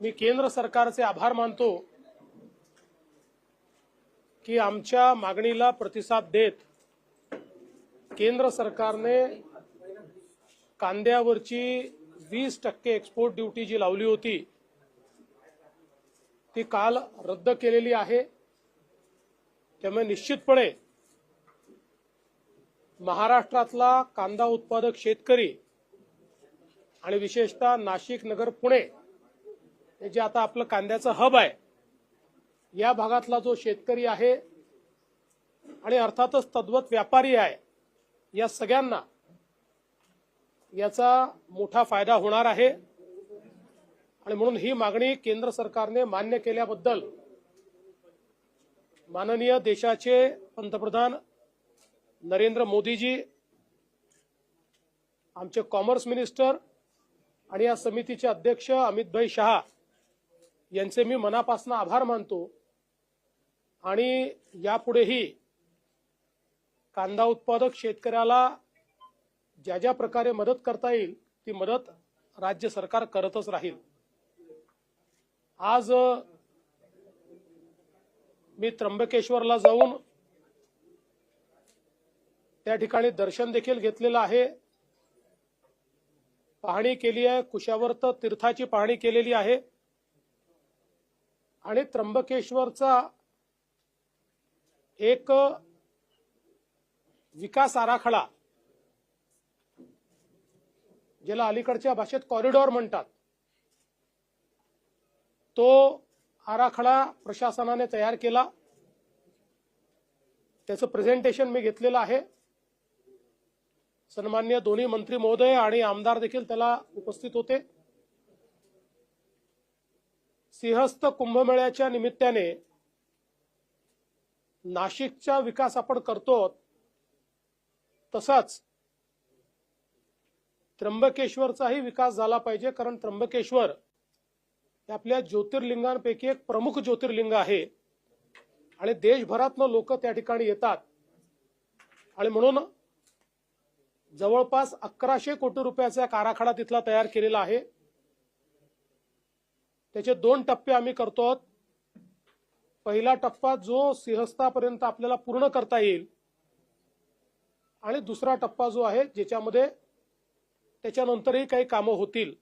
मी केंद्र सरकारचे आभार मानतो की आमच्या मागणीला प्रतिसाद देत केंद्र सरकारने कांद्यावरची वीस टक्के एक्सपोर्ट ड्युटी जी लावली होती ती काल रद्द केलेली आहे. त्यामुळे निश्चितपणे महाराष्ट्रातला कांदा उत्पादक शेतकरी आणि विशेषतः नाशिक नगर पुणे हे जे आता आपलं कांद्याचं हब आहे या भागातला जो शेतकरी आहे आणि अर्थातच तद्वत व्यापारी आहे या सगळ्यांना याचा मोठा फायदा होणार आहे. आणि म्हणून ही मागणी केंद्र सरकारने मान्य केल्याबद्दल माननीय देशाचे पंतप्रधान नरेंद्र मोदीजी आमचे कॉमर्स मिनिस्टर आणि या समितीचे अध्यक्ष अमितभाई शहा यांचे मी मनापासून आभार मानतो. आणि यापुढेही कांदा उत्पादक शेतकऱ्याला ज्या ज्या प्रकारे मदत करता येईल ती मदत राज्य सरकार करतच राहील. आज मी त्र्यंबकेश्वरला जाऊन त्या ठिकाणी दर्शन देखील घेतलेलं आहे. पाहणी केली आहे कुशावर्त तीर्थाची पाहणी केलेली आहे. आणि त्र्यंबकेश्वरचा एक विकास आराखडा ज्याला अलीकडच्या भाषेत कॉरिडॉर म्हणतात. तो आराखडा प्रशासनाने तयार केला. त्याचं प्रेझेंटेशन मी घेतलेलं आहे. सन्मान्य दोन्ही मंत्री महोदय आणि आमदार देखील त्याला उपस्थित होते. सिंहस्थ कुंभमेळ्याच्या निमित्ताने नाशिकचा विकास आपण करतो तसाच त्र्यंबकेश्वरचाही विकास झाला पाहिजे कारण त्र्यंबकेश्वर हे आपल्या ज्योतिर्लिंगांपैकी एक प्रमुख ज्योतिर्लिंग आहे. आणि देशभरातनं लोक त्या ठिकाणी येतात. आणि म्हणून जवळपास अकराशे कोटी रुपयाचा एक आराखडा तिथला तयार केलेला आहे. त्याचे दोन टप्पे आम्ही करतो आहोत. पहिला टप्पा जो सिंहस्थापर्यंत आपल्याला पूर्ण करता येईल आणि दुसरा टप्पा जो आहे ज्याच्यामध्ये त्याच्यानंतरही काही कामं होतील.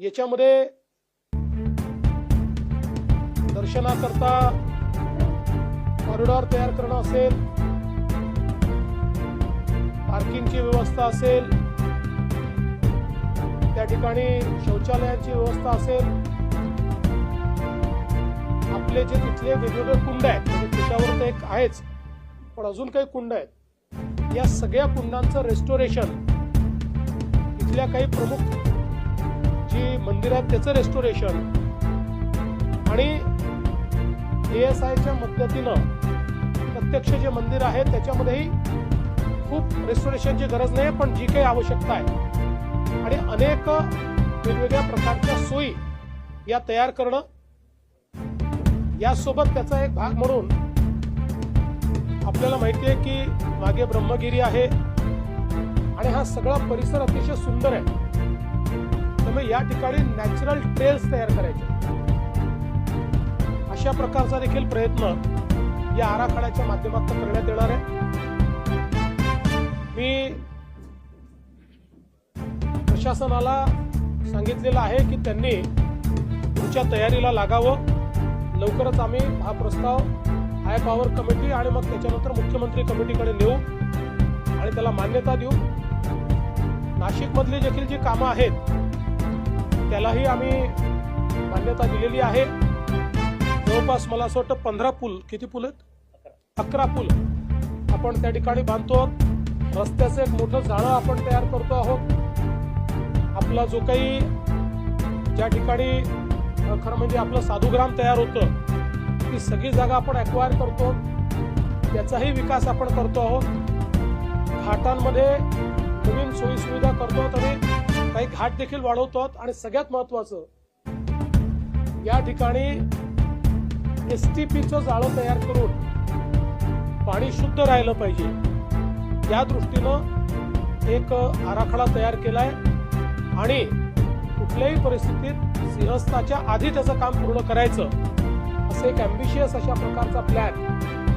याच्यामध्ये दर्शनाकरता कॉरिडॉर तयार करणं असेल पार्किंगची व्यवस्था असेल त्या ठिकाणी शौचालयाची व्यवस्था असेल. आपले जे तिथले वेगवेगळे कुंड आहेत म्हणजे त्याच्यावर तर एक आहेच पण अजून काही कुंड आहेत. या सगळ्या कुंडांचं रेस्टोरेशन इथल्या काही प्रमुख जी मंदिर आहेत त्याचं रेस्टोरेशन आणि एस आयच्या मदतीनं प्रत्यक्ष जे मंदिर आहे त्याच्यामध्येही खूप रेस्टोरेशनची गरज नाही पण जी काही आवश्यकता आहे. आणि अनेक वेगवेगळ्या प्रकारच्या सोयी या तयार करणं यासोबत त्याचा एक भाग म्हणून आपल्याला माहिती आहे की मागे ब्रह्मगिरी आहे आणि हा सगळा परिसर अतिशय सुंदर आहे. त्यामुळे या ठिकाणी नॅचरल ट्रेल्स तयार करायचे. अशा प्रकारचा देखील प्रयत्न या आराखड्याच्या माध्यमातून करण्यात येणार आहे. मी प्रशासनाला सांगितलेलं आहे की त्यांनी पुढच्या तयारीला लागावं. लवकरच आम्ही हा प्रस्ताव हाय पॉवर कमिटी आणि मग त्याच्यानंतर मुख्यमंत्री कमिटीकडे नेऊ आणि त्याला मान्यता देऊ. नाशिकमधली देखील जी कामं आहेत त्यालाही आम्ही मान्यता दिलेली आहे. जवळपास मला असं वाटतं पंधरा पूल किती पूल आहेत? अकरा पूल आपण त्या ठिकाणी बांधतो आहोत. रस्त्याचं एक मोठं जाळं आपण तयार करतो आहोत. आपला जो काही ज्या ठिकाणी खरं म्हणजे आपलं साधुग्राम तयार होतं ती सगळी जागा आपण अक्वायर करतो. त्याचाही विकास आपण करतो आहोत. घाटांमध्ये नवीन सोयीसुविधा करतो आहोत आणि काही घाट देखील वाढवतो आहोत. आणि सगळ्यात महत्वाचं या ठिकाणी एस टी पीचं जाळं तयार करून पाणी शुद्ध राहिलं पाहिजे. या दृष्टीनं एक आराखडा तयार केला आहे आणि कुठल्याही परिस्थितीत सिंहस्थाच्या आधी त्याचं काम पूर्ण करायचं असं एक अम्बिशियस अशा प्रकारचा प्लॅन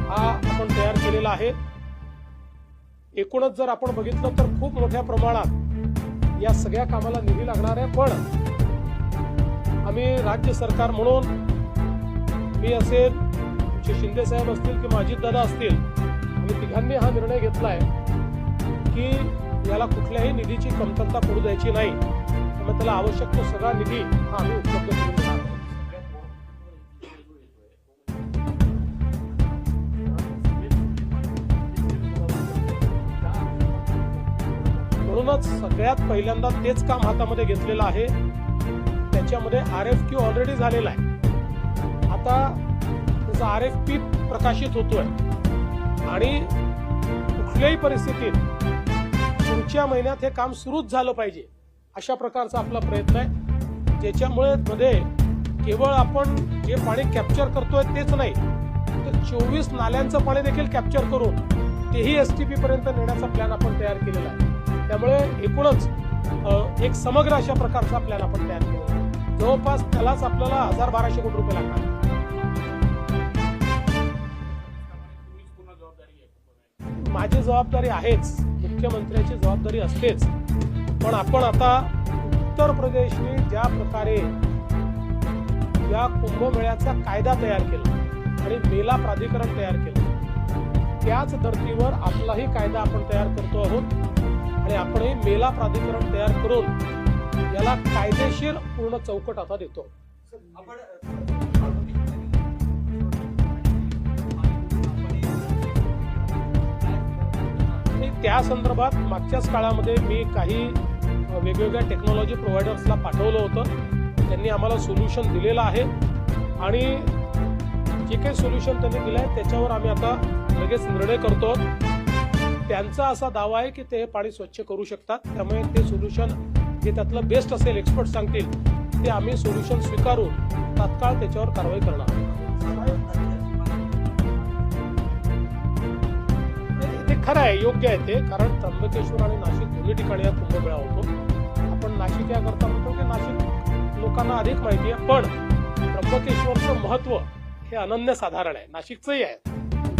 हा आपण तयार केलेला आहे. एकूणच जर आपण बघितलं तर खूप मोठ्या प्रमाणात या सगळ्या कामाला निधी लागणार आहे. पण आम्ही राज्य सरकार म्हणून मी असेल आमचे शिंदे साहेब असतील की माजीद दादा असतील आम्ही तिघांनी हा निर्णय घेतला आहे त्याला कुठल्याही निधीची कमतरता पडू द्यायची नाही. त्यामुळे त्याला आवश्यक तो सगळा निधी हा आम्ही उपलब्ध करून देणार म्हणूनच सगळ्यात पहिल्यांदा तेच काम हातामध्ये घेतलेलं आहे. त्याच्यामध्ये आर एफ क्यू ऑलरेडी झालेला आहे. आता त्याचा आर एफ पी प्रकाशित होतोय. आणि कुठल्याही परिस्थितीत पुढच्या महिन्यात हे काम सुरूच झालं पाहिजे अशा प्रकारचा आपला प्रयत्न आहे. ज्याच्यामुळे मध्ये केवळ आपण जे पाणी कॅप्चर करतोय तेच नाही तर चोवीस नाल्यांचं पाणी देखील कॅप्चर करून तेही एस टी पी पर्यंत नेण्याचा प्लॅन आपण तयार केलेला आहे. त्यामुळे एकूणच एक समग्र अशा प्रकारचा प्लॅन आपण तयार केला जवळपास त्यालाच आपल्याला हजार बाराशे कोटी रुपये लागणार. माझी जबाबदारी आहेच. मुख्यमंत्र्याची जबाबदारी असतेच. पण आपण आता उत्तर प्रदेशने ज्या प्रकारे या कुंभमेळ्याचा कायदा तयार केला आणि मेला प्राधिकरण तयार केलं त्याच धर्तीवर आपलाही कायदा आपण तयार करतो आहोत आणि आपणही मेला प्राधिकरण तयार करून याला कायदेशीर पूर्ण चौकट आता देतो आपण त्या संदर्भात मागच्याच काळामध्ये मी काही वेगवेगळ्या टेक्नॉलॉजी प्रोव्हायडर्सला पाठवलं होतं. त्यांनी आम्हाला सोल्युशन दिलेलं आहे. आणि जे काही सोल्युशन त्यांनी दिलं आहे त्याच्यावर आम्ही आता लगेच निर्णय करतो. त्यांचा असा दावा आहे की ते हे पाणी स्वच्छ करू शकतात. त्यामुळे ते सोल्युशन जे त्यातलं बेस्ट असेल एक्सपर्ट सांगतील ते आम्ही सोल्युशन स्वीकारून तात्काळ त्याच्यावर कारवाई करणार खरं आहे योग्य आहे ते. कारण त्र्यंबकेश्वर आणि नाशिक दोन्ही ठिकाणी हा कुंभमेळा होतो. आपण नाशिक याकरता म्हणतो की नाशिक लोकांना अधिक माहिती आहे पण त्र्यंबकेश्वरचं महत्त्व हे अनन्यसाधारण आहे. नाशिकचंही आहे.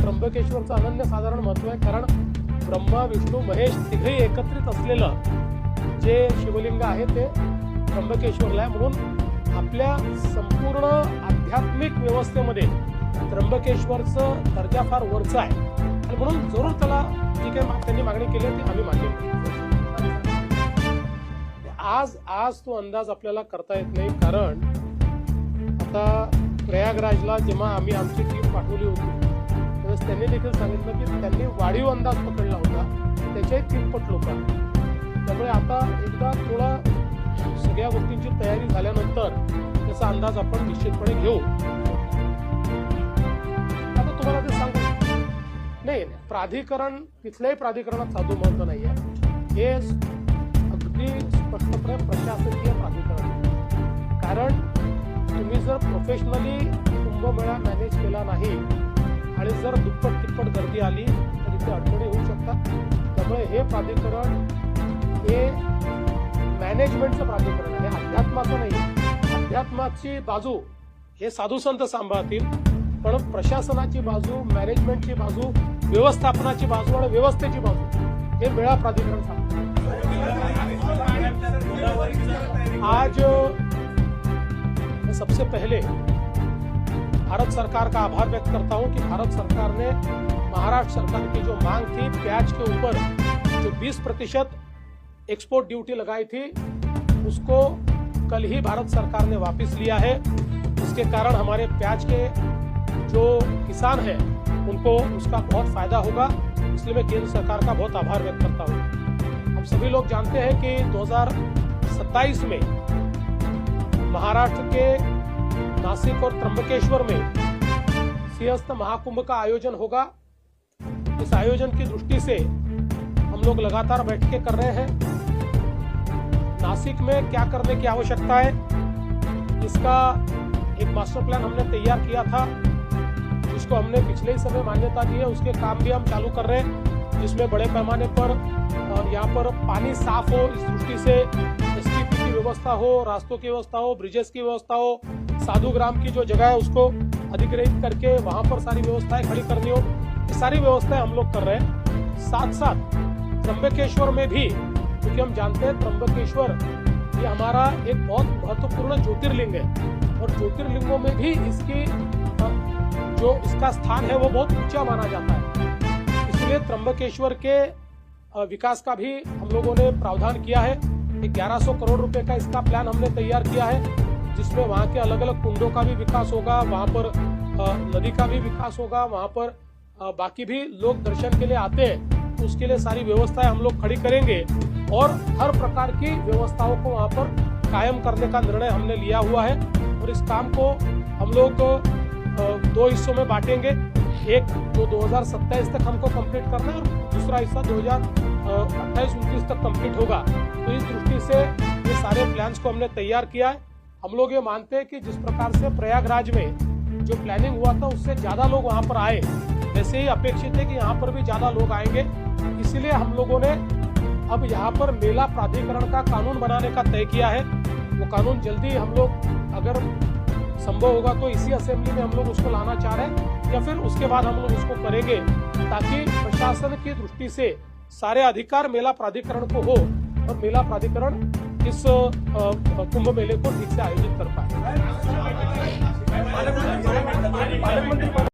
त्र्यंबकेश्वरचं अनन्यसाधारण महत्त्व आहे कारण ब्रह्मा विष्णू महेश तिघही एकत्रित असलेलं जे शिवलिंग आहे ते त्र्यंबकेश्वरला आहे. म्हणून आपल्या संपूर्ण आध्यात्मिक व्यवस्थेमध्ये त्र्यंबकेश्वरचं दर्जा फार वरचा आहे. आणि म्हणून जरूर त्याला जी काही त्यांनी मागणी केली आहे ती आम्ही मान्य आज आज तो अंदाज आपल्याला करता येत नाही कारण आता प्रयागराजला जेव्हा आम्ही आमची टीम पाठवली होती त्यावेळेस त्यांनी देखील सांगितलं की त्यांनी वाढीव अंदाज पकडला होता. त्याच्याही तिप्पट लोक त्यामुळे आता एकदा थोडा सगळ्या गोष्टींची तयारी झाल्यानंतर त्याचा अंदाज आपण निश्चितपणे घेऊ. प्राधिकरण तिथल्याही प्राधिकरणात साधू महत्त्व नाही आहे हे अगदी स्पष्टपणे प्रशासकीय प्राधिकरण आहे. कारण तुम्ही जर प्रोफेशनली कुंभमेळा मॅनेज केला नाही आणि जर दुप्पट तिप्पट गर्दी आली तर इथे अडचणी होऊ शकतात. त्यामुळे हे प्राधिकरण हे मॅनेजमेंटचं प्राधिकरण आहे. अध्यात्माचं नाही. अध्यात्माची बाजू हे साधू संत सांभाळतील पण प्रशासनाची बाजू मॅनेजमेंटची बाजू व्यवस्थापनाची बाजू आणि व्यवस्थेची बाजू. हे मेळा प्राधिकरण सांगतं. आज सबसे पहले भारत सरकार का आभार व्यक्त करता हूँ कि भारत सरकार ने महाराष्ट्र सरकार की जो मांग थी, प्याज के ऊपर जो 20 प्रतिशत एक्सपोर्ट ड्यूटी लगाई थी, उसको कल ही भारत सरकार ने वापस लिया है। इसके कारण हमारे प्याज के जो किसान हैं उनको उसका बहुत फ़ायदा होगा। इसलिए मैं केंद्र सरकार का बहुत आभार व्यक्त करता हूँ। हम सभी लोग जानते हैं कि 2027 में महाराष्ट्र के नासिक और त्र्यंबकेश्वर में सिंहस्थ महाकुंभ का आयोजन होगा। इस आयोजन की दृष्टि से हम लोग लगातार बैठकें कर रहे हैं। नासिक में क्या करने की आवश्यकता है, इसका एक मास्टर प्लान हमने तैयार किया था। जिसको हमने पिछले ही समय मान्यता दी है, उसके काम भी हम चालू कर रहे हैं, जिसमें बड़े पैमाने पर यहाँ पर पानी साफ़ हो, इस दृष्टि से एस की व्यवस्था हो, रास्तों की व्यवस्था हो, ब्रिजेस की व्यवस्था हो, साधु ग्राम की जो जगह है उसको अधिग्रहित करके वहाँ पर सारी व्यवस्थाएँ खड़ी करनी हो, ये सारी व्यवस्थाएँ हम लोग कर रहे हैं। साथ साथ त्र्यंबकेश्वर में भी, क्योंकि हम जानते हैं त्र्यंबकेश्वर, ये हमारा एक बहुत महत्वपूर्ण ज्योतिर्लिंग है, और ज्योतिर्लिंगों में भी इसकी जो इसका स्थान है वो बहुत ऊँचा माना जाता है। इसलिए त्र्यंबकेश्वर के विकास का भी हम लोगों ने प्रावधान किया है। एक 1100 करोड़ रुपए का इसका प्लान हमने तैयार किया है, जिसमें वहाँ के अलग अलग कुंडों का भी विकास होगा, वहाँ पर नदी का भी विकास होगा, वहाँ पर बाकी भी लोग दर्शन के लिए आते हैं तो उसके लिए सारी व्यवस्थाएँ हम लोग खड़ी करेंगे। और हर प्रकार की व्यवस्थाओं को वहाँ पर कायम करने का निर्णय हमने लिया हुआ है। और इस काम को हम लोग दो हिस्सों में बांटेंगे। एक जो 2027 तक हमको कंप्लीट करना है दूसरा हिस्सा 2028 उनतीस तक कंप्लीट होगा। तो इस दृष्टि से ये सारे प्लान्स को हमने तैयार किया है। हम लोग ये मानते हैं कि जिस प्रकार से प्रयागराज में जो प्लानिंग हुआ था, उससे ज़्यादा लोग वहाँ पर आए। वैसे ही अपेक्षित है कि यहाँ पर भी ज़्यादा लोग आएँगे। इसलिए हम लोगों ने अब यहाँ पर मेला प्राधिकरण का कानून बनाने का तय किया है। वो कानून जल्दी हम लोग अगर संभव होगा तो इसी असेंबली में हम लोग उसको लाना चाह रहे हैं या फिर उसके बाद हम लोग उसको करेंगे ताकि प्रशासन की दृष्टि से सारे अधिकार मेला प्राधिकरण को हो और मेला प्राधिकरण इस कुंभ मेले को ठीक से आयोजित कर पाए।